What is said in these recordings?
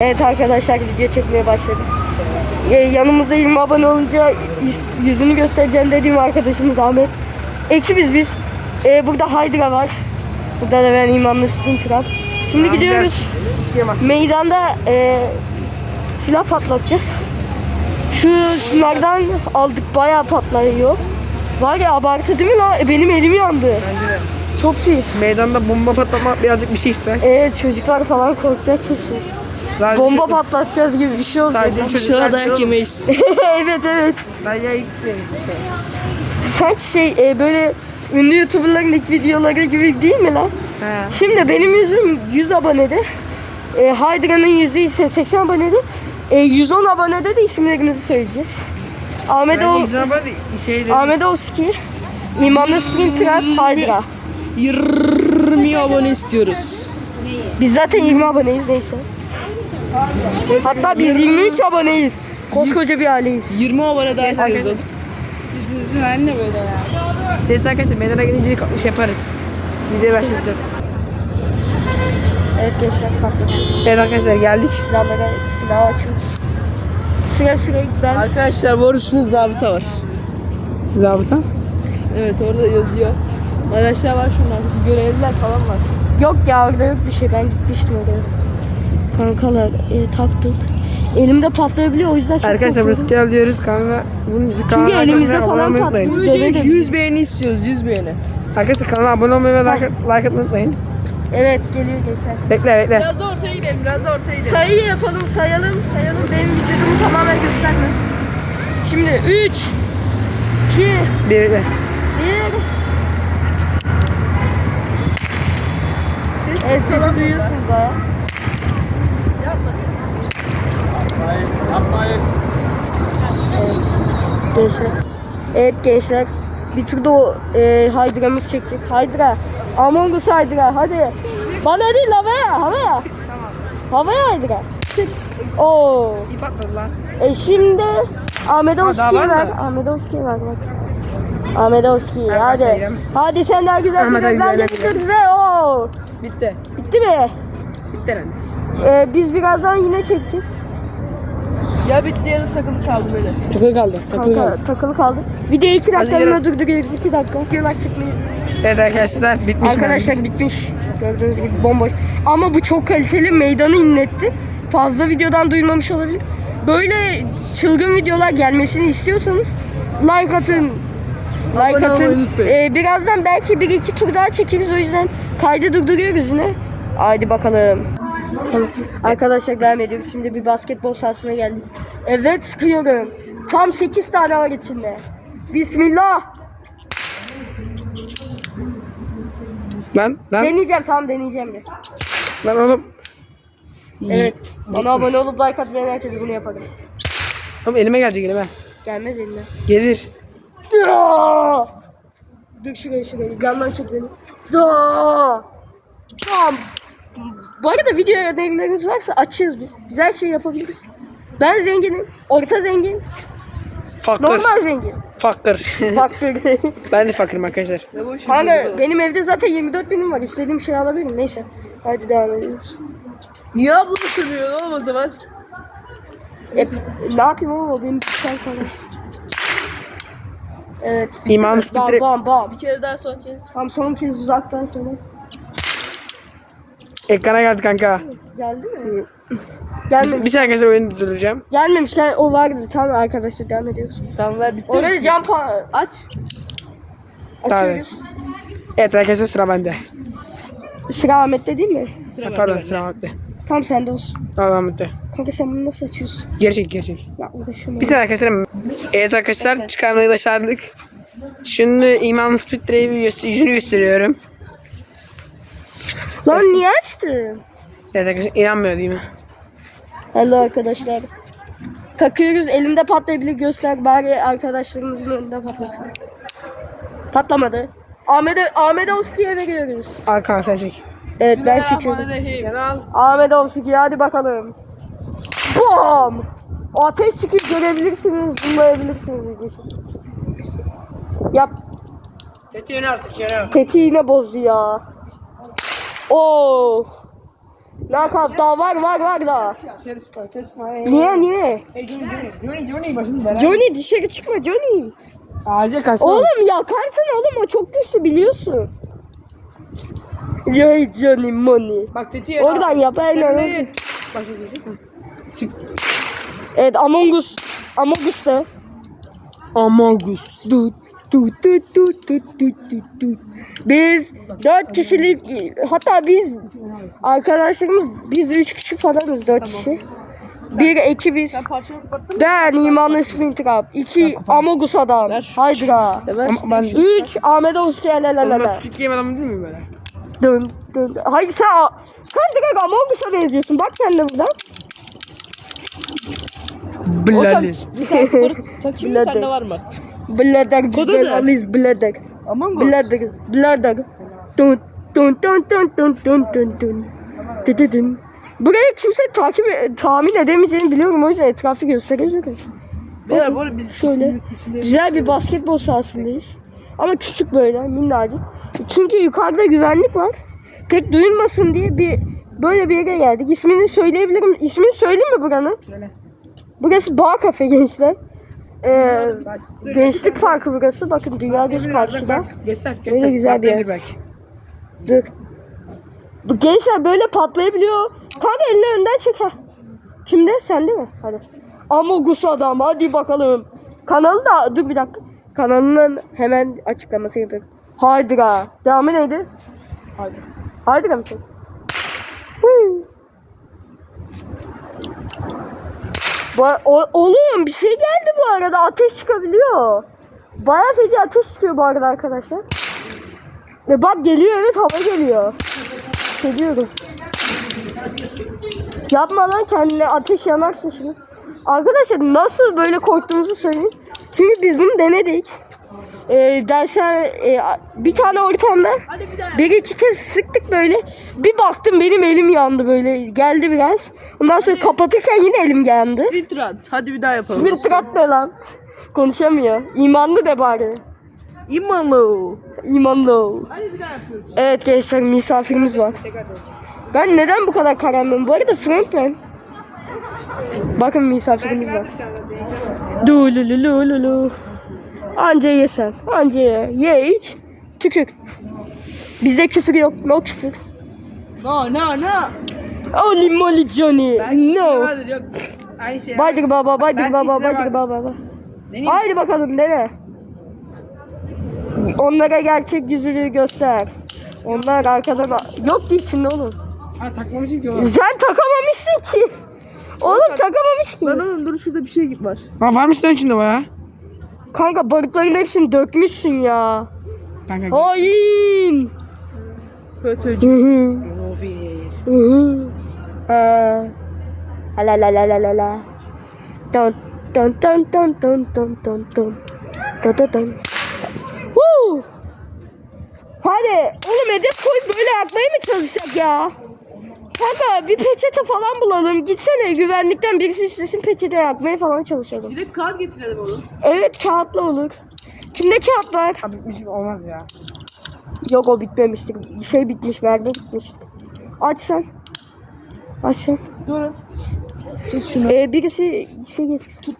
Evet arkadaşlar video çekmeye başladık. Ee, yanımızda 20 abone olunca yüz- yüzünü göstereceğim dediğim arkadaşımız Ahmet. Ekibiz biz. Ee, burada Hydra var. Burada da ben İmamlı Sprinter var. Şimdi gidiyoruz. Meydanda e, silah patlatacağız. Şu şunlardan aldık bayağı patlıyor. Var ya abartı değil mi lan? E, Benim elim yandı. Bence de. Çok pis. Meydanda bomba patlatmak birazcık bir şey ister. Evet çocuklar falan korkacak kesin. Sadece Bomba patlatacağız gibi bir şey olacak. Sadece çocuklar dayak yemeyiz. evet evet. Bence ilk bir şey. Sanki şey e, böyle ünlü youtuberların ilk videoları gibi değil mi lan? He. Şimdi benim yüzüm 100 abonede. E, Hydra'nın yüzü ise 80 abonede. E, 110 abonede de isimlerimizi söyleyeceğiz. Ahmet Bence o izin şey. Ahmet Oski, İmanlı Sprinter, Hydra. 20 abone istiyoruz. Biz zaten 20 aboneyiz neyse. Hatta biz 23 aboneyiz. Koskoca bir aileyiz. 20 abone daha istiyoruz. Arkadaşlar- Yüzünüzün haline böyle ya. Neyse arkadaşlar meydana gelince şey yaparız. Videoya başlayacağız. Evet gençler patlatıyoruz. Evet arkadaşlar geldik. Silahlara silah açıyoruz. Sıra sıra güzel. Arkadaşlar bu arada zabıta var. Zabıta. Evet orada yazıyor. Araçlar var şunlar. Görevliler falan var. Yok ya orada yok bir şey ben gitmiştim oraya. Kankalar e, taktık. Elimde patlayabiliyor o yüzden çok Arkadaşlar burası korkuyorum. gel diyoruz kanala. Bunun bizi Çünkü kanala elimizde abone falan olmayı patlıyor. unutmayın. Bu videoya de- 100 beğeni istiyoruz. 100 beğeni. Arkadaşlar kanala abone olmayı ve like, like atmayı unutmayın. Evet geliyor gençler. Bekle bekle. Biraz da ortaya gidelim. Biraz da ortaya gidelim. Sayı yapalım sayalım sayalım benim vücudumu tamamen gösterme. Şimdi 3 2 Bir bekle. 1 Ses Evet çık falan Evet. Gençler. Evet gençler. Bir tur da o e, Hydra'mız çektik. Hydra. Among Us Hydra hadi. Bana değil havaya havaya. Havaya Hydra. Oo. İyi patladı lan. E şimdi Ahmet Oski'yi ver. Ahmet Oski'yi ver bak. Ahmet Oski hadi. Hadi sen daha güzel Ahmet güzel getir ve o. Bitti. Bitti mi? Bitti herhalde. E, biz birazdan yine çekeceğiz. Ya bitti ya da takılı kaldı böyle. Takılı kaldı. Takılı Kanka kaldı. takılı kaldı. Video 2 dakikalığına durduruyoruz 2 dakika. Videolar çekmeyiz. Evet arkadaşlar bitmiş. Arkadaşlar bitmiş. Gördüğünüz gibi bomboş. Ama bu çok kaliteli meydanı inletti. Fazla videodan duymamış olabilir. Böyle çılgın videolar gelmesini istiyorsanız like atın. Like Abone olmayı atın. unutmayın. Ee, birazdan belki bir iki tur daha çekeriz o yüzden kaydı durduruyoruz yine. Haydi bakalım. Arkadaşlar devam ediyoruz. Şimdi bir basketbol sahasına geldik. Evet sıkıyorum. Tam 8 tane var içinde. Bismillah. Lan lan Deneyeceğim tamam deneyeceğim de. lan oğlum. Evet. Bana abone olup like atmayan herkes bunu yaparım. Oğlum elime gelecek elime. Gelmez eline. Gelir. Dur şuraya şuraya. Yandan çek beni. Ya! Tamam. Bu arada video önerileriniz varsa açığız biz. Biz her şeyi yapabiliriz. Ben zenginim. Orta zengin. Fakir. Normal zengin. Fakir. Fakir. ben de fakirim arkadaşlar. Ver. benim evde zaten 24 binim var. İstediğim şeyi alabilirim. Neyse. Hadi devam edelim. Niye ablamı sövüyorsun oğlum o zaman? E, ne yapayım oğlum o benim kişisel konum. Evet. İman Bam bam bam. Bir kere daha son kez. Tam son kez uzaktan sana. Ekrana geldi kanka. Geldi mi? Bir, Gelmemiş. bir saniye arkadaşlar oyunu durduracağım. Gelmemişler. O vardı. Tamam arkadaşlar devam ediyoruz. Tamam ver bitti Orada cam Aç. açıyoruz. Evet arkadaşlar sıra bende. Sıra Ahmet'te değil mi? Sıra Ha, Pardon sıra bende. Tam sende olsun. Tamam bitti. Kanka sen bunu nasıl açıyorsun? Geri çek geri çek. Ya uğraşamam. Bir saniye arkadaşlar. Evet arkadaşlar çıkarmayı başardık. Şimdi iman drive'i göster yüzünü gösteriyorum. Lan niye açtın? Evet arkadaşlar inanmıyor değil mi? Hello arkadaşlar. Takıyoruz. Elimde patlayabilir göster. Bari arkadaşlarımızın önünde patlasın. Patlamadı. Ahmet'e Ahmet Oski'ye veriyoruz. Arkadaşlar çek. Evet ben çekiyorum. Bismillahirrahmanirrahim. Sen al. Ahmet Oski hadi bakalım. Bam! Ateş çıkıp görebilirsiniz, zoomlayabilirsiniz diyeceksin. Yap. Tetiğini al tetiğini al. Tetiği yine bozdu ya. Oo. Knockout daha var var var daha. Niye niye? Johnny Johnny. Başını bela. Johnny dışarı çıkma Johnny. Ağaca kaçsana. Oğlum yakarsın oğlum o çok güçlü biliyorsun. Yay Johnny money. Bak tetiğe. Oradan yap aynen. Başa mi? Sik. Evet Among Us. Among Us'ta. Amogus. Tut tut tut tut tut tut tut tut. Biz dört kişilik hatta biz arkadaşlarımız biz üç kişi falanız dört kişi. Bir ekibiz. Ben İmanlı Sprinter Up. İki Amogus adam. Ben Üç Ahmet Oğuz Oğlum ben Lelelele. Squid Game adamı değil miyim böyle? Dön dön. Hayır sen sen direkt Amogus'a benziyorsun. Bak sen de buradan. O sen bir tane kırık takayım mı Blader. sende ne? alıyız Blader. Aman bu. Blader Blader. Dun dun dun dun dun dun dun dun. Dun dun. Burayı kimse takip e- tahmin edemeyeceğini biliyorum o yüzden etrafı gösteriyorum. Beyler bu arada biz Şöyle. Güzel bir basketbol sahasındayız. Ama küçük böyle minnacık. Çünkü yukarıda güvenlik var. Pek duyulmasın diye bir böyle bir yere geldik. İsmini söyleyebilirim. İsmini söyleyeyim mi buranın? Söyle. Burası Bağ Kafe gençler. Ee, gençlik parkı burası. Bakın dünya göz karşıda. Göster göster. Öyle güzel bir yer. Dur. Bu gençler böyle patlayabiliyor. Kanka elini önden çek ha. Kimde? Sende mi? Hadi. Amogus adam hadi bakalım. Kanalı da dur bir dakika. Kanalının hemen açıklaması yapıyorum. Haydra. Devamı neydi? Hadi. Haydra mı? çok? Huu. Bu, o, oğlum bir şey geldi bu arada. Ateş çıkabiliyor. Bayağı feci ateş çıkıyor bu arada arkadaşlar. E bak geliyor evet hava geliyor. Geliyorum. Yapma lan kendine ateş yanarsın şimdi. Arkadaşlar nasıl böyle korktuğumuzu söyleyin. Çünkü biz bunu denedik. Ee, dersler e, bir tane ortamda bir iki kez sıktık böyle. Bir baktım benim elim yandı böyle geldi biraz. Ondan sonra kapatırken yine elim yandı. Sprinter at. Hadi bir daha yapalım. Bir tıkat ne lan? Konuşamıyor. İmanlı de bari. İmalı. İmanlı. Hadi bir daha yapıyoruz. Evet gençler misafirimiz var. Ben neden bu kadar karanlığım? Bu arada frontman. Bakın misafirimiz var. Du lu lu lu. Anca ye sen. Anca ye. Ye iç. Tükür. Bizde küfür yok. No küfür. No no no. Holy moly Johnny. No. Hadi yok. Aynı şey. Baydır baba, baydır Ben baba, baydır baba. Deneyim. Haydi bakalım dene. Onlara gerçek yüzünü göster. Onlar arkadan... Yok ki içinde oğlum. Ha takmamışım ki oğlum. Sen takamamışsın ki. Oğlum takamamış ki. Lan oğlum dur şurada bir şey var. Ha varmış lan içinde baya. Kanka barutların hepsini dökmüşsün ya. Kanka. Hain. FETÖ'cü. La la la la la la. Dun dun dun dun dun dun dun dun. Dun dun dun. Woo! Hadi oğlum hedef koy böyle yakmaya mı çalışacak ya? Kanka bir peçete falan bulalım. Gitsene güvenlikten birisi istesin peçete yakmaya falan çalışalım. Direkt kağıt getirelim oğlum. Evet kağıtlı olur. Kimde kağıt var? Ha bitmiş mi? olmaz ya. Yok o bitmemiştir. Şey bitmiş, mermi bitmiştir. Aç sen. Aç sen. Dur. Tut şunu. Ee, birisi şey getirsin. Tut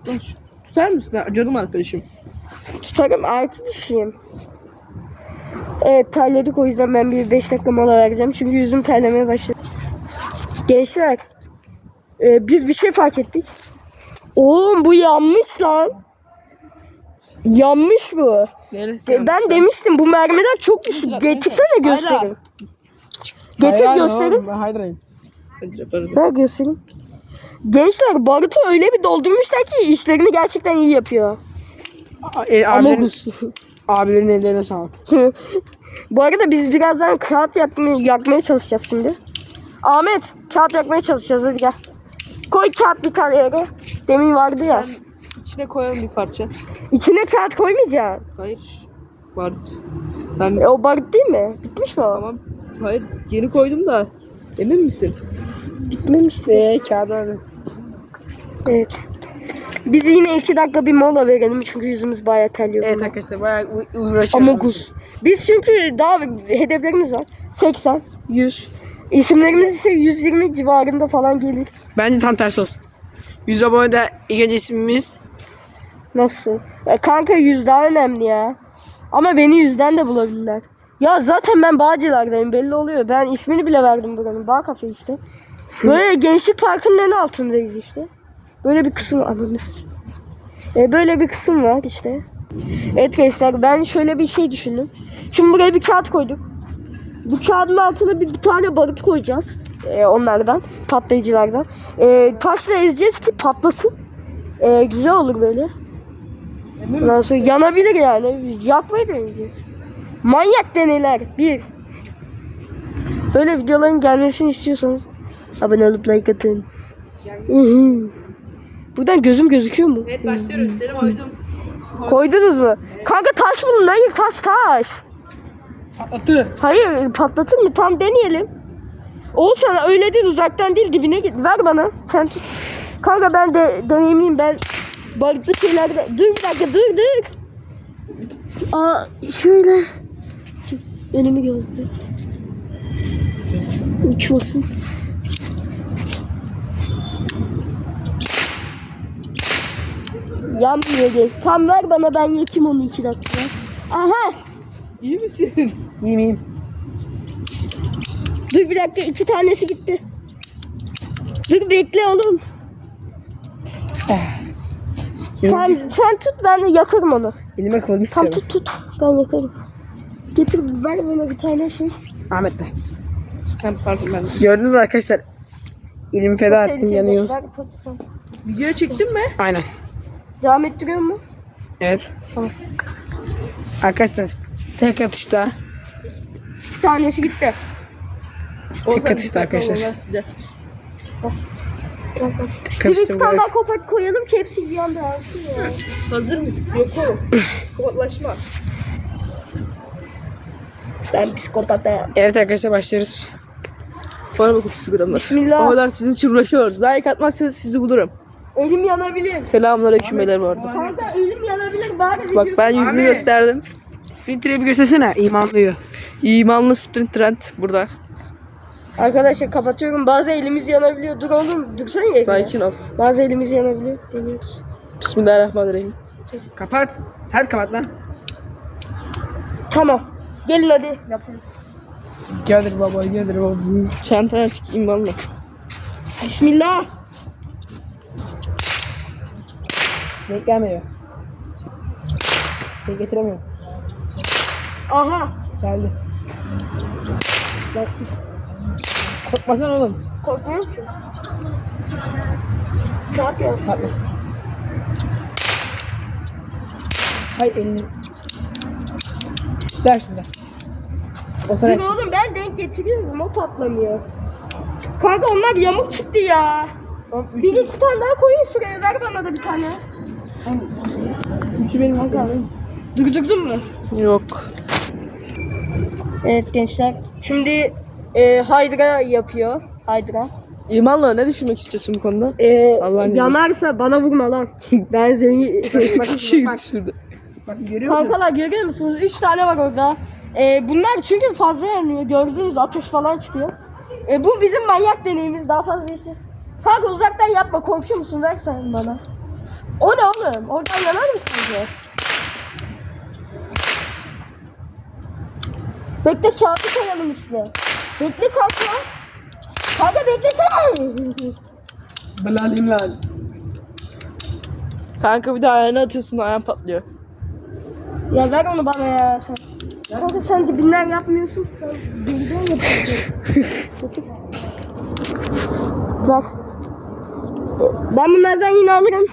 Tutar mısın canım arkadaşım? Tutarım arkadaşım. Evet terledik o yüzden ben bir 5 dakika mola vereceğim. Çünkü yüzüm terlemeye başladı. Gençler. e, biz bir şey fark ettik. Oğlum bu yanmış lan. Yanmış bu. Neresi? E, ben demiştim bu mermiler çok düşük. Getirsene gösterin. Getir gösterin. Ben Hydra'yım. Ver. Gençler barutu öyle bir doldurmuşlar ki işlerini gerçekten iyi yapıyor. E, abilerin, abilerin ellerine sağlık. Bu arada biz birazdan kağıt yakmaya, yakmaya çalışacağız şimdi. Ahmet kağıt yakmaya çalışacağız hadi gel. Koy kağıt bir tane yere. Demin vardı ya. Ben içine koyalım bir parça. İçine kağıt koymayacaksın. Hayır. Barut. Ben E, o barut değil mi? Bitmiş mi o? tamam. Hayır yeni koydum da. Emin misin? Bitmemişti. Eee kağıdı hadi. Evet. Biz yine iki dakika bir mola verelim çünkü yüzümüz bayağı terliyor. Evet arkadaşlar bayağı uğraşıyoruz. Amogus. Biz çünkü daha hedeflerimiz var. 80, 100, İsimlerimiz ise 120 civarında falan gelir. Bence tam tersi olsun. 100 abone de ilk önce ismimiz. Nasıl? E, kanka yüz daha önemli ya. Ama beni yüzden de bulabilirler. Ya zaten ben Bağcılar'dayım belli oluyor. Ben ismini bile verdim buranın. Bağ kafe işte. Böyle gençlik parkının en altındayız işte. Böyle bir kısım var. E, böyle bir kısım var işte. Evet gençler ben şöyle bir şey düşündüm. Şimdi buraya bir kağıt koyduk. Bu kağıdın altına bir, bir tane barut koyacağız. E, onlardan. Patlayıcılardan. E, taşla ezeceğiz ki patlasın. E, güzel olur böyle. Ondan sonra yanabilir yani. Yakmayı deneyeceğiz. Manyak deneyler. Bir. Böyle videoların gelmesini istiyorsanız abone olup like atın. Buradan gözüm gözüküyor mu? Evet başlıyoruz. Seni koydum. Koydunuz mu? Kanka taş bulun. Hayır taş taş. Atı. Hayır patlatır mı? Tam deneyelim. Olsana öyle değil uzaktan değil dibine git. Ver bana. Sen tut. Kanka ben de deneyimliyim ben. Balıklı şeylerde. Dur bir dakika dur dur. Aa şöyle. Önümü gördüm. Uçmasın. Yanmıyor diye. Tam ver bana ben yakayım onu iki dakika. Aha. İyi misin? İyi miyim? Dur bir dakika iki tanesi gitti. Dur bekle oğlum. Tamam sen tut ben yakarım onu. Elime koydum. Tam tut tut ben yakarım. Getir ver bana bir tane şey. Ahmet de. Hem pardon ben. Gördünüz mü arkadaşlar? Elimi feda ettim Tehlikeli. yanıyor. Ver, tut, tut. Video çektin mi? Aynen. Devam ettiriyor mu? Evet. Tamam. Arkadaşlar tek atışta Bir tanesi gitti. Tek atışta arkadaşlar. Onlar sıcak. Bak, bak. tek Bir iki tane böyle. daha kopak koyalım ki hepsi bir anda alsın ya. Hazır mı? Yok oğlum. Kodlaşma. Ben psikopatım. Evet arkadaşlar başlıyoruz. Bana bakın şu gramlar. Bismillah. O kadar sizin için uğraşıyoruz. Like atmazsanız sizi bulurum. Elim yanabilir. Selamünaleyküm beyler bu arada. Kanka elim yanabilir bari Bak ben yüzünü Abi. gösterdim. Sprinter'e bir göstersene. İmanlıyor. İmanlı sprint trend burada. Arkadaşlar kapatıyorum. Bazı elimiz yanabiliyor. Dur oğlum. Dursana ya. Sakin ol. Bazı elimiz yanabiliyor. Deniyoruz. Bismillahirrahmanirrahim. Kapat. Sen kapat lan. Tamam. Gelin hadi. Yapıyoruz. Geldir baba geldir baba. Çantaya açık imanlı. Bismillah. Denk gelmiyor. Denk getiremiyorum. Aha. Geldi. Korkmasana oğlum. Korkmuyorum ki. Ne yapıyorsun? Patla. Hay elini. Ver şimdi. O sana Dur oğlum ben denk getiriyorum. O patlamıyor. Kanka onlar yamuk çıktı ya. Bir iki tane daha koyun şuraya. Ver bana da bir tane. üçü benim kanka. Durdurdun mu? Yok. Evet gençler. Şimdi e, Hydra yapıyor. Hydra. İmanlı ne düşünmek istiyorsun bu konuda? E, Allah'ın yanarsa bana vurma lan. ben seni... şey düşürdü. Bak görüyor musun? Kankalar görüyor musunuz? 3 tane var orada. E, bunlar çünkü fazla yanıyor. Gördüğünüz ateş falan çıkıyor. E, bu bizim manyak deneyimiz. Daha fazla istiyoruz. Kanka uzaktan yapma. Korkuyor musun? Ver sen bana. O ne oğlum? Oradan yanar mı sence? Bekle kağıtı koyalım üstüne. Bekle kanka. Kanka beklesene. Belalim lan. Kanka bir de ayağını atıyorsun ayağın patlıyor. Ya ver onu bana ya sen. Kanka sen dibinden yapmıyorsun. Sen geriden yapıyorsun. Bak. Ben bunlardan yine alırım.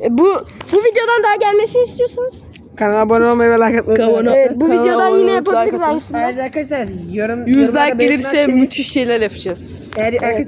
E, bu bu videodan daha gelmesini istiyorsanız. Kanala abone olmayı ve like atmayı Kanala- unutmayın. Evet, bu kanala videodan abone yine olup like yapabiliriz atın. aynısını. Ayrıca arkadaşlar yorum 100 yorumlarda like gelirse belirtmezseniz- müthiş şeyler yapacağız. Eğer arkadaşlar